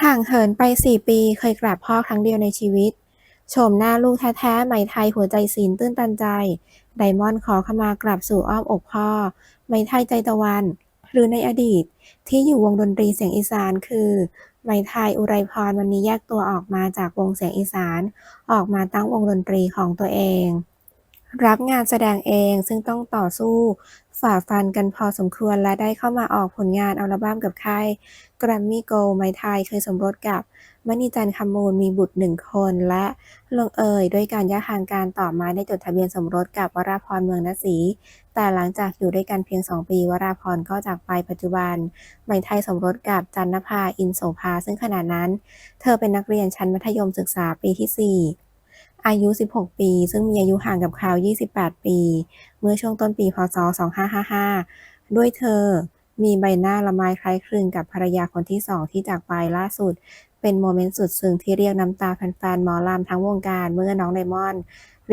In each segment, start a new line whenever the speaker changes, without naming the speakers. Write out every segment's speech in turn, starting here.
ห่างเหินไป4ปีเคยกราบพ่อครั้งเดียวในชีวิตโฉมหน้าลูกแท้ๆไหมไทยหัวใจศิลตื้นตันใจ ไดมอนด์ขอขมากลับสู่อ้อมอกพ่อ ไหมไทยใจตะวัน หรือในอดีต ที่อยู่วงดนตรีเสียงอีสานคือ ไหมไทยอุไรพรวันนี้แยกตัวออกมาจากวงเสียงอีสาน ออกมาตั้งวงดนตรีของตัวเอง รับงานแสดงเองซึ่งต้องต่อสู้ ฝ่าฟันกันพอสมควรและได้เข้ามาออกผลงานอัลบั้มกับค่าย Grammy Gold ไมไทยเคยสมรสกับมณีจันทร์คำมูลมีบุตรหนึ่งคนและลงเอยด้วยการแยกทางกันต่อมาได้จดทะเบียนสมรสกับวราพรเมืองนศรีแต่หลังจากอยู่ด้วยกันเพียง 2 ปีวราพรก็จากไปปัจจุบันไมไทยสมรสกับจันนภาอินโสภาซึ่งขณะนั้น เธอเป็นนักเรียนชั้นมัธยมศึกษาปีที่ 4 อายุ 16 ปี ซึ่งมีอายุห่างกับเขา28 ปี เมื่อช่วงต้นปีพ.ศ.2555 ด้วยเธอมีใบหน้าละไมคล้ายคลึงกับภรรยาคนที่สองที่จากไปล่าสุด เป็นโมเมนต์สุดซึ้งที่เรียกน้ำตาแฟนๆหมอลำทั้งวงการเมื่อน้องไดมอน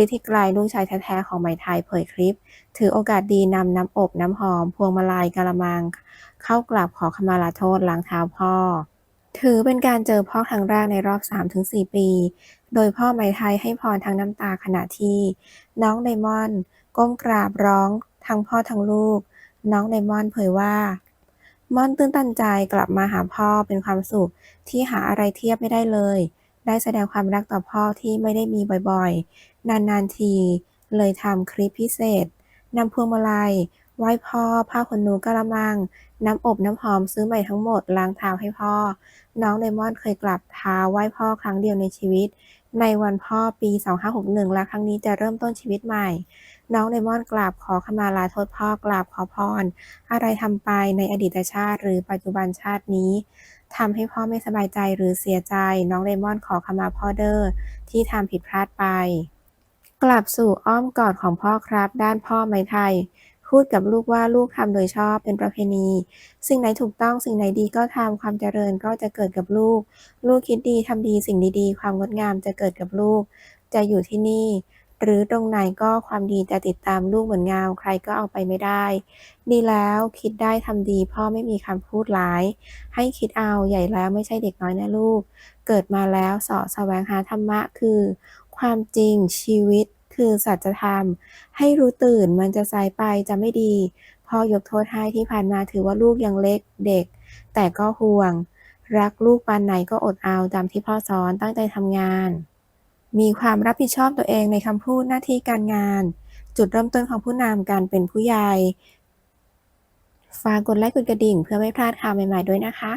ฤทธิไกรลูกชายแท้ๆของไหมไทยเผยคลิป ถือโอกาสดีนำน้ำอบน้ำหอม พวงมาลัยกะละมัง เข้ากราบขอขมาลาโทษล้างเท้าพ่อ ถือเป็นการเจอพ่อครั้งแรกในรอบ 3-4 ปี โดยพ่อไหมไทยให้พรทั้งน้ำตาขณะที่ น้องไดมอนด์ก้มกราบร้องทั้งพ่อทั้งลูก น้องไดมอนด์เผยว่า ม่อนตื้นตันใจกลับมาหาพ่อเป็นความสุขที่หาอะไรเทียบไม่ได้เลย ได้แสดงความรักต่อพ่อที่ไม่ได้มีบ่อยๆ นานๆที เลยทำคลิปพิเศษนำพวงมาลัย ไหว้พ่อ ผ้าขนหนูกะละมัง น้ำอบน้ำหอมซื้อใหม่ทั้งหมดล้างเท้าให้พ่อ น้องไดมอนเคยกราบเท้าไหว้พ่อครั้งเดียวในชีวิต ในวันพ่อปี 2561 และครั้งนี้จะเริ่มต้นชีวิตใหม่ น้องไดมอนกราบขอขมาลาโทษพ่อกราบขอพร อะไรทำไปในอดีตชาติ หรือปัจจุบันชาตินี้ทำให้พ่อไม่สบายใจหรือเสียใจ น้องไดมอนขอขมาพ่อเด้อที่ทำผิดพลาดไป กลับสู่อ้อมกอดของพ่อครับ ด้านพ่อไหมไทย พูดกับลูกว่าลูกทำโดยชอบเป็นประเพณี สิ่งไหนถูกต้องสิ่งไหนดีก็ทำความเจริญก็จะเกิดกับลูก ลูกคิดดีทำดีสิ่งดีๆ ความงดงามจะเกิดกับลูก จะอยู่ที่นี่ หรือตรงไหนก็ความดีจะติดตามลูกเหมือนเงาใครก็เอาไปไม่ได้ ดีแล้วคิดได้ทำดี พ่อไม่มีคำพูดร้าย ให้คิดเอาใหญ่แล้วไม่ใช่เด็กน้อยนะลูก เกิดมาแล้วสาะแสวงหาธรรมะคือ ความจริงชีวิต คือสัจธรรม ให้รู้ตื่นมันจะสายไปจะไม่ดี พ่อยกโทษให้ที่ผ่านมาถือว่าลูกยังเล็กเด็ก แต่ก็ห่วง รักลูกปานไหนก็อดเอาตามที่พ่อสอนตั้งใจทำงาน มีความรับผิดชอบตัวเองในคำพูดหน้าที่การงาน จุดเริ่มต้นของผู้นำการเป็นผู้ใหญ่ฝากกดไลค์กดกระดิ่งเพื่อไม่พลาดข่าวใหม่ ๆ ด้วยนะคะ